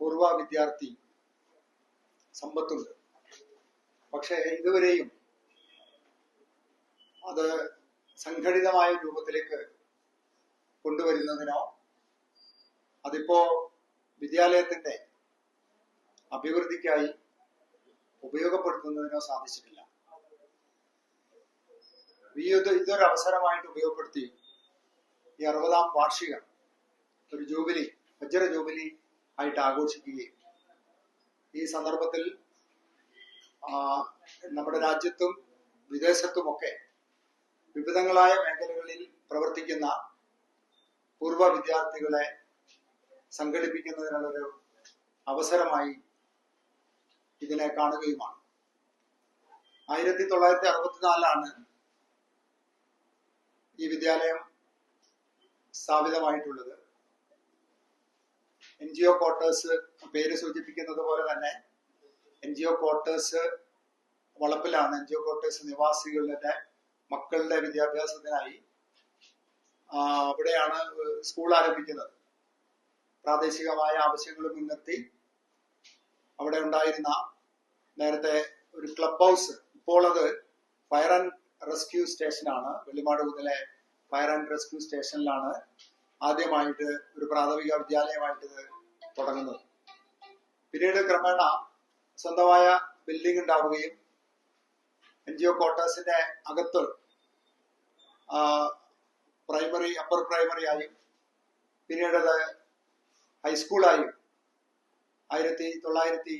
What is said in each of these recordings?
പൂർവ വിദ്യാർത്ഥി സമ്പത്തുണ്ട്. പക്ഷേ ഇതുവരെയും അത് സംഘടിതമായ രൂപത്തിലേക്ക് കൊണ്ടുവരുന്നതിനോ അതിപ്പോ വിദ്യാലയത്തിന്റെ അഭിവൃദ്ധിക്കായി ഉപയോഗപ്പെടുത്തുന്നതിനോ സാധിച്ചിട്ടില്ല. ഇത് ഇതൊരു അവസരമായിട്ട് ഉപയോഗപ്പെടുത്തി ഈ അറുപതാം വാർഷികം ഒരു ജൂബിലി വജ്ര ജൂബിലി ആയിട്ട് ആഘോഷിക്കുകയും. ഈ സന്ദർഭത്തിൽ നമ്മുടെ രാജ്യത്തും വിദേശത്തുമൊക്കെ വിവിധങ്ങളായ മേഖലകളിൽ പ്രവർത്തിക്കുന്ന പൂർവ വിദ്യാർത്ഥികളെ സംഘടിപ്പിക്കുന്നതിനുള്ളൊരു അവസരമായി ഇതിനെ കാണുകയുമാണ്. ആയിരത്തി തൊള്ളായിരത്തി അറുപത്തിനാലാണ് ഈ വിദ്യാലയം സ്ഥാപിതമായിട്ടുള്ളത്. എൻ ജി ഒ ക്വാർട്ടേഴ്സ് പേര് സൂചിപ്പിക്കുന്നത് പോലെ തന്നെ എൻ ജി ഒ ക്വാർട്ടേഴ്സ് വളപ്പിലാണ് എൻ ജി ഒ ക്വാർട്ടേഴ്സ് നിവാസികളുടെ മക്കളുടെ വിദ്യാഭ്യാസത്തിനായി അവിടെയാണ് സ്കൂൾ ആരംഭിക്കുന്നത്. പ്രാദേശികമായ ആവശ്യങ്ങൾ മുൻനിർത്തി അവിടെ ഉണ്ടായിരുന്ന നേരത്തെ ഒരു ക്ലബ് ഹൗസ് ഇപ്പോൾ അത് ഫയർ ആൻഡ് റെസ്ക്യൂ സ്റ്റേഷനാണ് വെള്ളിമാട് മുതലെ ഫയർ ആൻഡ് റെസ്ക്യൂ സ്റ്റേഷനിലാണ് ആദ്യമായിട്ട് ഒരു പ്രാഥമിക വിദ്യാലയമായിട്ട് ഇത് തുടങ്ങുന്നത്. പിന്നീട് ക്രമേണ സ്വന്തമായ ബിൽഡിംഗ് ഉണ്ടാവുകയും എൻ ജി ഒ ക്വാർട്ടേഴ്സിന്റെ അകത്ത് പ്രൈമറി അപ്പർ പ്രൈമറി ആയും പിന്നീട് അത് ഹൈസ്കൂളായും ആയിരത്തി തൊള്ളായിരത്തി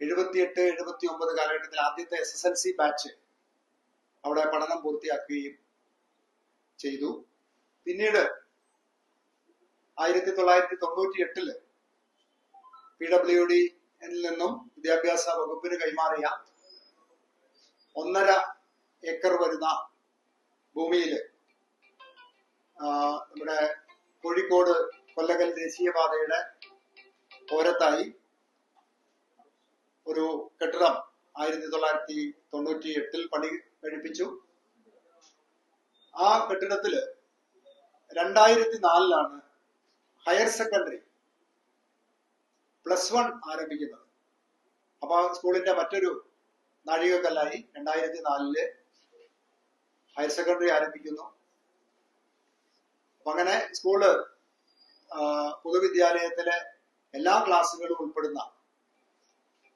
എഴുപത്തിയെട്ട് എഴുപത്തി ഒമ്പത് കാലഘട്ടത്തിൽ ആദ്യത്തെ S S L C batch അവിടെ പഠനം പൂർത്തിയാക്കുകയും ചെയ്തു. പിന്നീട് ആയിരത്തി തൊള്ളായിരത്തി തൊണ്ണൂറ്റി എട്ടിൽ പി ഡബ്ല്യു ഡി നിന്നും വിദ്യാഭ്യാസ വകുപ്പിന് കൈമാറിയ ഒന്നര ഏക്കർ വരുന്ന ഭൂമിയിൽ നമ്മുടെ കോഴിക്കോട് കൊല്ലകൽ ദേശീയപാതയുടെ ഓരത്തായി ഒരു കെട്ടിടം ആയിരത്തി തൊള്ളായിരത്തി തൊണ്ണൂറ്റി എട്ടിൽ പണി കഴിപ്പിച്ചു. ആ കെട്ടിടത്തിൽ രണ്ടായിരത്തി നാലിലാണ് ഹയർ സെക്കൻഡറി പ്ലസ് വൺ ആരംഭിക്കുന്നത്. അപ്പൊ സ്കൂളിന്റെ മറ്റൊരു നാഴികക്കല്ലായി രണ്ടായിരത്തി നാലിൽ ഹയർ സെക്കൻഡറി ആരംഭിക്കുന്നു. അപ്പൊ അങ്ങനെ സ്കൂൾ പൊതുവിദ്യാലയത്തിലെ എല്ലാ ക്ലാസ്സുകളും ഉൾപ്പെടുന്ന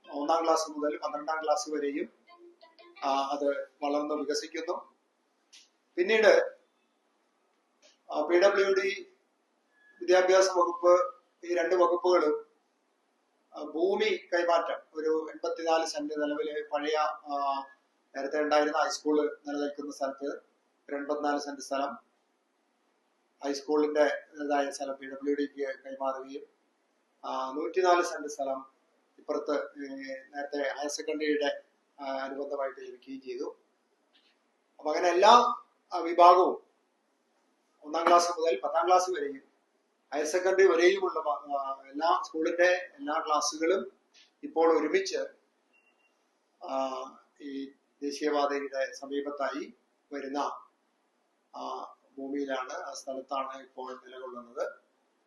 ഒന്നാം ക്ലാസ് മുതൽ പന്ത്രണ്ടാം ക്ലാസ് വരെയും അത് വളർന്ന് വികസിക്കുന്നു. പിന്നീട് പി ഡബ്ല്യു ഡി വിദ്യാഭ്യാസ വകുപ്പ് ഈ രണ്ട് വകുപ്പുകളും ഭൂമി കൈമാറ്റം. ഒരു എൺപത്തിനാല് സെന്റ് നിലവിൽ പഴയ നേരത്തെ ഉണ്ടായിരുന്ന ഹൈസ്കൂൾ നിലനിൽക്കുന്ന സ്ഥലത്ത് ഒരു എൺപത്തിനാല് സെന്റ് സ്ഥലം ഹൈസ്കൂളിന്റെ ഇതായ സ്ഥലം പി ഡബ്ല്യു ഡിക്ക് കൈമാറുകയും നൂറ്റിനാല് സെന്റ് സ്ഥലം ഇപ്പുറത്ത് നേരത്തെ ഹയർ സെക്കൻഡറിയുടെ അനുബന്ധമായിട്ട് ലഭിക്കുകയും ചെയ്തു. അപ്പൊ അങ്ങനെ എല്ലാ വിഭാഗവും ഒന്നാം ക്ലാസ് മുതൽ പത്താം ക്ലാസ് വരെയും ഹയർ സെക്കൻഡറി വരെയുമുള്ള എല്ലാ സ്കൂളിന്റെ എല്ലാ ക്ലാസ്സുകളും ഇപ്പോൾ ഒരുമിച്ച് ഈ ദേശീയപാതയുടെ സമീപത്തായി വരുന്ന ഭൂമിയിലാണ് ആ സ്ഥലത്താണ് ഇപ്പോൾ നിലകൊള്ളുന്നത്.